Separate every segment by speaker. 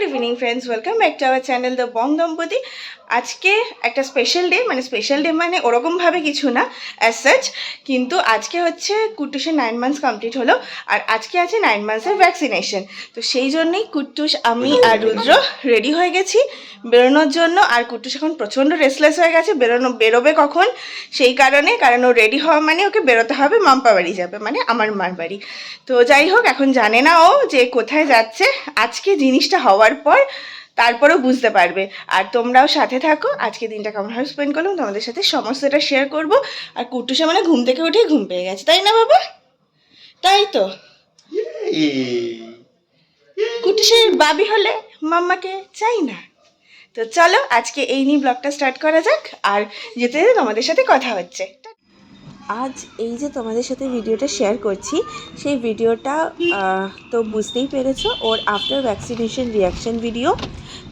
Speaker 1: Good evening friends welcome back to our channel the Bong দম্পতি আজকে একটা special day মানে স্পেশাল ডে মানে ওরকমভাবে কিছু না অ্যাজ সাচ কিন্তু আজকে হচ্ছে কুট্টুসের নাইন মান্থস কমপ্লিট হলো, আর আজকে আছে নাইন মান্থসের ভ্যাকসিনেশন তো সেই জন্যই কুট্টুস, আমি আর রুদ্র রেডি হয়ে গেছি বেরোনোর জন্য, আর কুট্টুস এখন প্রচণ্ড রেসলেস হয়ে গেছে, বেরোনো, বেরোবে কখন? সেই কারণে, কারণ ও রেডি হওয়া মানে ওকে বেরোতে হবে, মাম্পা বাড়ি যাবে মানে আমার মার বাড়ি। তো যাই হোক, এখন জানে না ও যে কোথায় যাচ্ছে, আজকে জিনিসটা হওয়ার পর তারপরেও বুঝতে পারবে। আর তোমরাও সাথে থাকো। আজকে দিনটা কেমন কেমনভাবে স্পেন্ড করলাম তোমাদের সাথে সমস্তটা শেয়ার করব। আর কুট্টুসে মানে ঘুম থেকে উঠেই ঘুম পেয়ে গেছে তাই না বাবা? তাই তো? কুটুসের বাবি হলে মাম্মাকে চাই না। তো চলো আজকে এই নিয়ে ব্লগটা স্টার্ট করা যাক। আর যেতে যেতে তোমাদের সাথে কথা হচ্ছে। আজ এই যে তোমাদের সাথে ভিডিওটা শেয়ার করছি, সেই ভিডিওটা তো বুঝতেই পেরেছ ওর আফটার ভ্যাকসিনেশন রিয়াকশন ভিডিও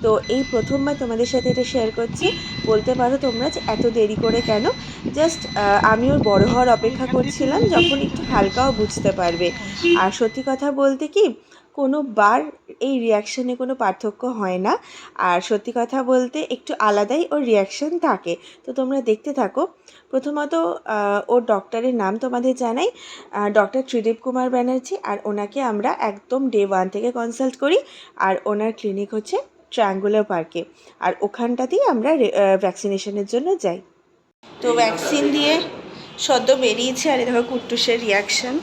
Speaker 1: তো এই প্রথমবার তোমাদের সাথে এটা শেয়ার করছি। বলতে পারো তোমরা যে এত দেরি করে কেন? জাস্ট আমি ওর বড় হওয়ার অপেক্ষা করছিলাম, যখন একটু হালকাও বুঝতে পারবে। আর সত্যি কথা বলতে কি কোনো বার এই রিয়াকশানে কোনো পার্থক্য হয় না। আর সত্যি কথা বলতে একটু আলাদাই ওর রিয়াকশান থাকে। তো তোমরা দেখতে থাকো। প্রথমত ওর ডক্টরের নাম তোমাদের জানাই। ডক্টর ত্রিদীপ কুমার ব্যানার্জি। আর ওনাকে আমরা একদম ডে ওয়ান থেকে কনসাল্ট করি। আর ওনার ক্লিনিক হচ্ছে ট্রায়াঙ্গুলার পার্কে আর ওখানটাতেই আমরা ভ্যাকসিনেশনের জন্য যাই। তো ভ্যাকসিন দিয়ে সদ্য বেরিয়েছে। আর দেখো কুট্টুসের রিয়াকশন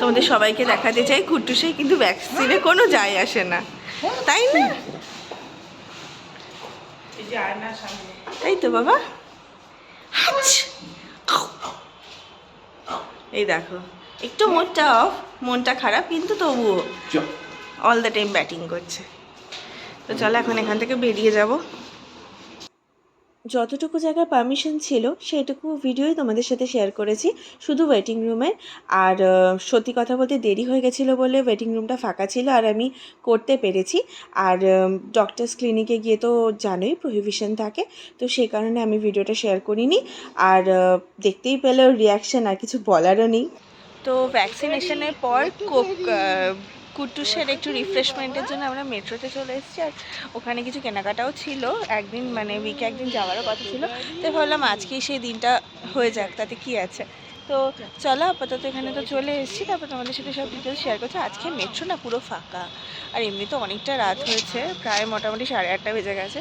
Speaker 1: তোমাদের সবাইকে দেখাতে চাই কুট্টুসে কিন্তু ভ্যাকসিনে কোনো যায় আসে না। তাই না? তাই তো বাবা। হাচ। এই দেখো একটু মনটা অফ মনটা খারাপ কিন্তু তবুও অল দ্য টাইম ব্যাটিং করছে। তো চলো এখন এখান থেকে বেরিয়ে যাব। যতটুকু জায়গায় পারমিশন ছিল সেটুকু ভিডিওই তোমাদের সাথে শেয়ার করেছি। শুধু ওয়েটিং রুমের আর সত্যি কথা বলতে দেরি হয়ে গেছিল বলে ওয়েটিং রুমটা ফাঁকা ছিল আর আমি করতে পেরেছি। আর ডক্টরস ক্লিনিকে গিয়ে তো জানোই প্রহিবিশন থাকে, তো সেই কারণে আমি ভিডিওটা শেয়ার করিনি। আর দেখতেই পেলে রিয়াকশান আর কিছু বলারও নেই। তো ভ্যাকসিনেশনের পর কোক কুট্টুসের একটু রিফ্রেশমেন্টের জন্য আমরা মেট্রোতে চলে এসেছি আর ওখানে কিছু কেনাকাটাও ছিল। একদিন মানে উইকে একদিন যাওয়ারও কথা ছিল। তো ভাবলাম আজকেই সেই দিনটা হয়ে যাক, তাতে কি আছে? তো চলো আপাতত এখানে তো চলে এসেছি। তারপর তোমাদের সাথে সব ডিটেলস শেয়ার করছি। আজকে মেট্রো না পুরো ফাঁকা। আর এমনি তো অনেকটা রাত হয়েছে, প্রায় মোটামুটি সাড়ে আটটা বেজে গেছে।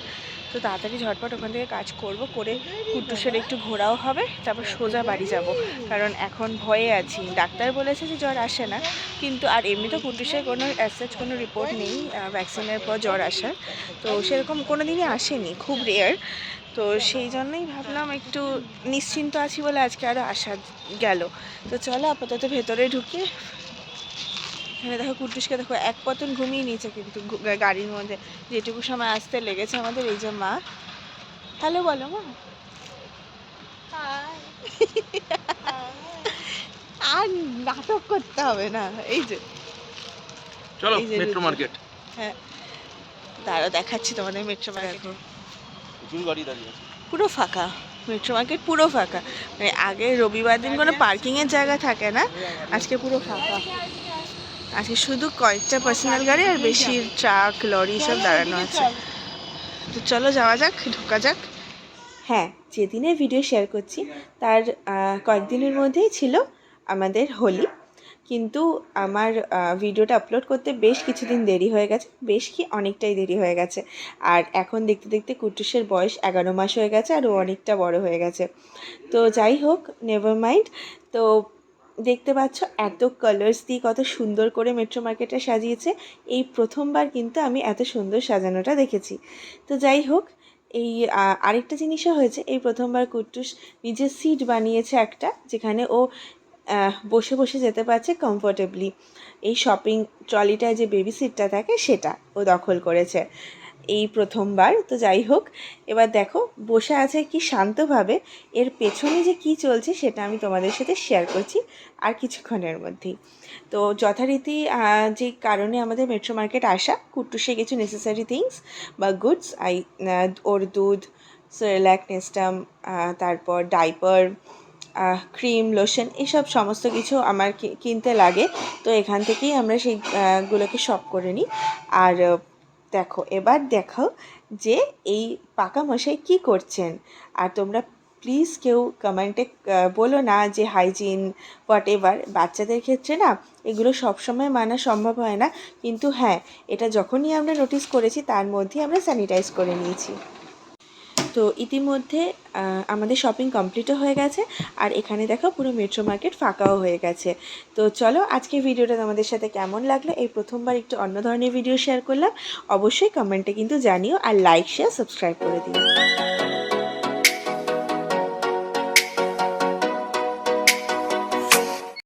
Speaker 1: তো তাড়াতাড়ি ঝটপট ওখান থেকে কাজ করব, করে কুট্টুসের একটু ঘোরাও হবে, তারপর সোজা বাড়ি যাব। কারণ এখন ভয়ে আছি। ডাক্তার বলেছে যে জ্বর আসে না, কিন্তু আর এমনি তো কুটুসের কোনো অ্যাসেজ কোনো রিপোর্ট নেই ভ্যাকসিনের পর জ্বর আসার। তো সেরকম কোনো দিনই আসেনি, খুব রেয়ার তো সেই জন্যই ভাবলাম একটু নিশ্চিন্ত আছি বলে আজকে আরও আসা গেল। তো চলো আপাতত ভেতরে ঢুকে এখানে দেখো কুটুসকে দেখো এক পতন ঘুমিয়ে নিয়েছে কিন্তু গাড়ির মধ্যে। যেটুকু সময় আসতে লেগেছে আমাদের এই যে মা। হ্যালো বলো মা। আর নাটক করতে হবে না এই যে।
Speaker 2: চলো মেট্রো মার্কেট
Speaker 1: হ্যাঁ। দাঁড়া দেখাচ্ছি তোমাদের মেট্রো মার্কেট
Speaker 2: গাড়ি দাঁড়িয়ে আছে।
Speaker 1: পুরো ফাঁকা। মেট্রো মার্কেট পুরো ফাঁকা। মানে আগে রবিবার দিন কোনো পার্কিংয়ের জায়গা থাকে না আজকে পুরো ফাঁকা। আজকে শুধু কয়েকটা পার্সোনাল গাড়ি আর বেশি ট্রাক লরি সব দাঁড়ানো আছে। তো চলো যাওয়া যাক, ঢোকা যাক। হ্যাঁ যেদিনের ভিডিও শেয়ার করছি, তার কয়েকদিনের মধ্যেই ছিল আমাদের হোলি। কিন্তু আমার ভিডিওটা আপলোড করতে বেশ কিছুদিন দেরি হয়ে গেছে, বেশ কি অনেকটাই দেরি হয়ে গেছে। আর এখন দেখতে দেখতে কুটুসের বয়স এগারো মাস হয়ে গেছে আর ও অনেকটা বড় হয়ে গেছে। তো যাই হোক নেভার মাইন্ড তো দেখতে পাচ্ছ এত কালার্স দিয়ে কত সুন্দর করে মেট্রো মার্কেটে সাজিয়েছে। এই প্রথমবার কিন্তু আমি এত সুন্দর সাজানোটা দেখেছি। তো যাই হোক, এই আরেকটা জিনিসও হয়েছে, এই প্রথমবার কুট্টুস নিজের সিট বানিয়েছে একটা, যেখানে ও বসে বসে যেতে পারছে কমফোর্টেবলি এই শপিং ট্রলিটায় যে বেবি সিটটা থাকে, সেটা ও দখল করেছে। এই প্রথমবার, তো যাই হোক, এবার দেখো, বসে আছে কি শান্তভাবে, এর পেছনে যে কি চলছে সেটা আমি তোমাদের সাথে শেয়ার করছি আর কিছুক্ষণের মধ্যেই। তো যথারীতি যে কারণে আমাদের মেট্রো মার্কেট আসা, কুট্টুসে কিছু নেসেসারি থিংস বা গুডস আই ওর দুধ সেরেলাক নেস্টাম তারপর ডাইপার ক্রিম লোশন এসব সমস্ত কিছু আমার কিনতে লাগে। তো এখান থেকেই আমরা সেইগুলোকে শপ করে নিই। আর দেখো, এবার দেখো যে এই পাকা মশাই কী করছেন। আর তোমরা প্লিজ কেউ কমেন্টে বলো না যে হাইজিন হোয়াট এভার বাচ্চাদের ক্ষেত্রে না এগুলো সবসময় মানা সম্ভব হয় না। কিন্তু হ্যাঁ এটা যখনই আমরা নোটিস করেছি তার মধ্যেই আমরা স্যানিটাইজ করে নিয়েছি। তো ইতিমধ্যে আমাদের শপিং কমপ্লিটও হয়ে গেছে। আর এখানে দেখো পুরো মেট্রো মার্কেট ফাঁকাও হয়ে গেছে। তো চলো আজকে ভিডিওটা তোমাদের সাথে কেমন লাগল? এই প্রথমবার একটু অন্য ধরনের ভিডিও শেয়ার করলাম। অবশ্যই কমেন্টে কিন্তু জানিও আর লাইক শেয়ার সাবস্ক্রাইব করে দিও।